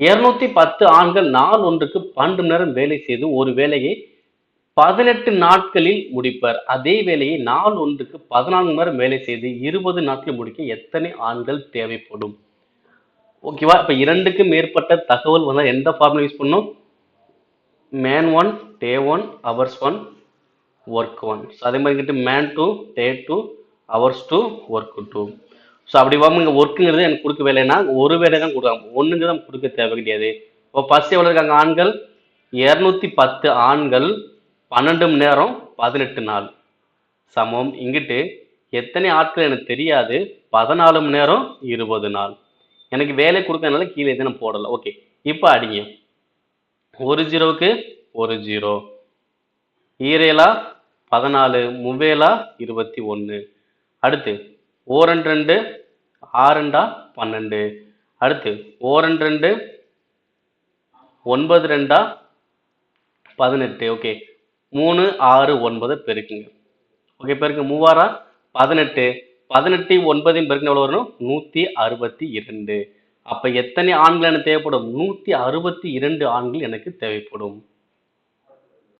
இருநூத்தி பத்து ஆண்கள் நாள் ஒன்றுக்கு பன்னெண்டு மணி நேரம் வேலை செய்து ஒரு வேலையை பதினெட்டு நாட்களில் முடிப்பர். அதே வேலையை நாள் ஒன்றுக்கு பதினான்கு மணி நேரம் வேலை செய்து இருபது நாட்களில் முடிக்க எத்தனை ஆண்கள் தேவைப்படும்? ஓகேவா இப்போ இரண்டுக்கு மேற்பட்ட தகவல் வந்தால் எந்த ஃபார்முலா யூஸ் பண்ணும் man one day one hours one work one so அதே மாதிரி man two day two hours two work two so அப்படி வாங்க இங்கே ஒர்க்குங்கிறது எனக்கு கொடுக்க வேலைன்னா ஒரு வேலை தான் கொடுக்காங்க ஒன்றுங்க தான் கொடுக்க தேவை கிடையாது. இப்போ ஃபர்ஸ்ட் எவ்வளோ இருக்காங்க ஆண்கள்? இரநூத்தி பத்து ஆண்கள் பன்னெண்டு மணி நேரம் பதினெட்டு நாள். சமம். இங்கிட்டு எத்தனை ஆட்கள் எனக்கு தெரியாது பதினாலு மணி நேரம் இருபது நாள். எனக்கு வேலை கொடுக்கறதுனால கீழே எதுவும் போடலை. ஓகே இப்போ அடிங்க. ஒரு ஜீரோவுக்கு ஒரு ஜீரோ. ஈரேலா பதினாலு முவேலா இருபத்தி ஒன்று அடுத்து ஓரண்டு ரெண்டு ஆறுண்டா? பன்னெண்டு. அடுத்து ஓரண்டு ரெண்டு ஒன்பது ரெண்டா? பதினெட்டு. ஓகே. மூணு ஆறு ஒன்பது பெருக்குங்க. ஓகே பெருக்கு மூவாரா பதினெட்டு. பதினெட்டு ஒன்பதையும் பெருக்கு எவ்வளோ வரும்? நூற்றி அறுபத்தி இரண்டு. அப்போ எத்தனை ஆண்கள் எனக்கு தேவைப்படும்? நூற்றி அறுபத்தி இரண்டு ஆண்கள் எனக்கு தேவைப்படும்.